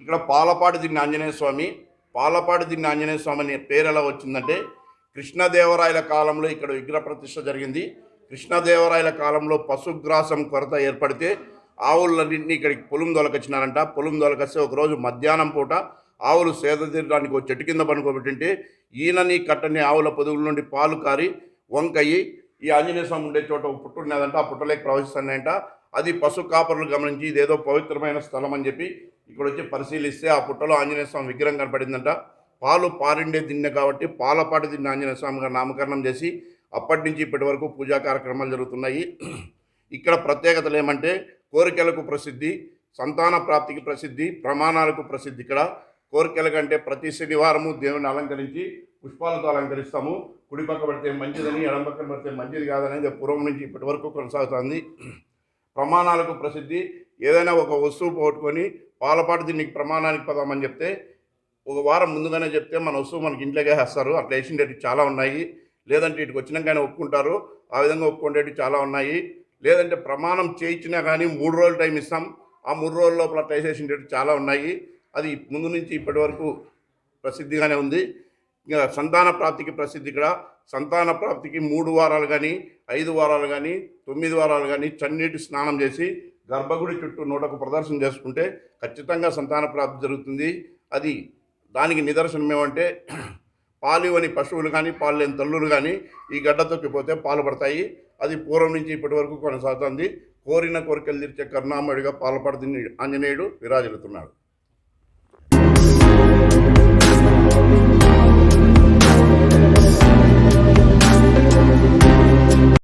ఇక్కడ పాలపాడు దిన్న ఆంజనేయ స్వామి పాలపాడు దిన్న ఆంజనేయ స్వామి అనే పేరు ఎలా వచ్చిందంటే కృష్ణదేవరాయల కాలంలో ఇక్కడ విగ్రహ ప్రతిష్ట జరిగింది. కృష్ణదేవరాయల కాలంలో పశుగ్రాసం కొరత ఏర్పడితే ఆవులన్నింటినీ ఇక్కడికి పొలం దొలకొచ్చినారంట. పొలం దొలకొస్తే ఒకరోజు మధ్యాహ్నం పూట ఆవులు సేద తీరడానికి ఒక చెట్టు కింద పనుకోబెట్టింటే ఈయనని కట్టని ఆవుల పొదుగుల నుండి పాలు కారి వంకయ్యి ఈ ఆంజనేయ స్వామి ఉండే చోట ఒక పుట్టు ఉన్నదంట. ఆ పుట్టలోకి ప్రవహిస్తున్నాయంట. అది పశు కాపరులు గమనించి ఇదేదో పవిత్రమైన స్థలం అని చెప్పి ఇక్కడ వచ్చి పరిశీలిస్తే ఆ పుట్టలో ఆంజనేయ స్వామి విగ్రహం కనపడిందంట. పాలు పారిండే దిన్నె కాబట్టి పాలపాటి దిన్నె ఆంజనేయ స్వామిగా నామకరణం చేసి అప్పటి నుంచి ఇప్పటి వరకు పూజా కార్యక్రమాలు జరుగుతున్నాయి. ఇక్కడ ప్రత్యేకతలు ఏమంటే కోరికలకు ప్రసిద్ధి సంతాన ప్రాప్తికి ప్రసిద్ధి ప్రమాణాలకు ప్రసిద్ధి. ఇక్కడ కోరికల కంటే ప్రతి శనివారము దేవుని అలంకరించి పుష్పాలతో అలంకరిస్తాము. కుడి పక్క పడితే మంచిదని ఎడం పక్కన పడితే మంచిది కాదనేది పూర్వం నుంచి ఇప్పటి వరకు కొనసాగుతుంది. ప్రమాణాలకు ప్రసిద్ధి ఏదైనా ఒక వస్తువు పోగొట్టుకొని పాలపాటు దీనికి ప్రమాణానికి పదామని చెప్తే ఒక వారం ముందుగానే చెప్తే మన వస్తువు మనకి ఇంట్లోకే వేస్తారు. అట్లా వేసిండేవి చాలా ఉన్నాయి. లేదంటే ఇటుకు వచ్చినాకనే ఒప్పుకుంటారు. ఆ విధంగా ఒప్పుకునేవి చాలా ఉన్నాయి. లేదంటే ప్రమాణం చేయించినా కానీ మూడు రోజులు టైం ఇస్తాం. ఆ మూడు రోజుల లోపల ట్రై వేసేసిండేవి చాలా ఉన్నాయి. అది ముందు నుంచి ఇప్పటి వరకు ప్రసిద్ధిగానే ఉంది. ఇంకా సంతాన ప్రాప్తికి ప్రసిద్ధి ఇక్కడ. సంతాన ప్రాప్తికి మూడు వారాలు కానీ ఐదు వారాలు కానీ తొమ్మిది వారాలు కానీ చన్నీటి స్నానం చేసి గర్భగుడి చుట్టూ నూటకు ప్రదర్శన చేసుకుంటే ఖచ్చితంగా సంతాన ప్రాప్తి జరుగుతుంది. అది దానికి నిదర్శనం ఏమంటే పాలు ఇవ్వని పశువులు కానీ పాలు లేని తల్లులు కానీ ఈ గడ్డ తొక్కిపోతే పాలు పడతాయి. అది పూర్వం నుంచి ఇప్పటి వరకు కొనసాగుతుంది. కోరిన కోరికలు తీర్చే కరుణామయుడిగా పాల్పడుతున్న ఆంజనేయుడు విరాజిల్లుతున్నాడు.